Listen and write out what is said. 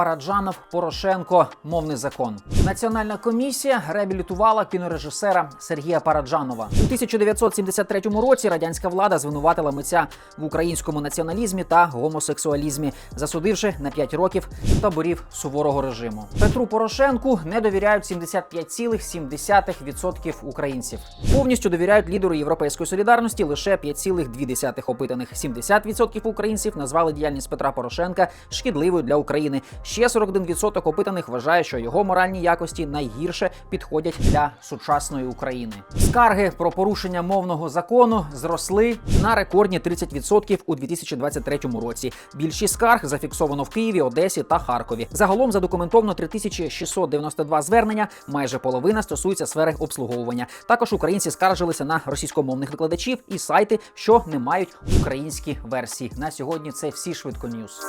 Параджанов Порошенко мовний закон. Національна комісія реабілітувала кінорежисера Сергія Параджанова у 1973 році. Радянська влада звинуватила митця в українському націоналізмі та гомосексуалізмі, засудивши на 5 років таборів суворого режиму. Петру Порошенку не довіряють 75,7% українців. Повністю довіряють лідеру європейської солідарності лише 5,2 опитаних. 70% українців назвали діяльність Петра Порошенка шкідливою для України. Ще 41% опитаних вважає, що його моральні якості найгірше підходять для сучасної України. Скарги про порушення мовного закону зросли на рекордні 30% у 2023 році. Більшість скарг зафіксовано в Києві, Одесі та Харкові. Загалом задокументовано 3692 звернення. Майже половина стосується сфери обслуговування. Також українці скаржилися на російськомовних викладачів і сайти, що не мають українські версії. На сьогодні це всі швидко ньюс.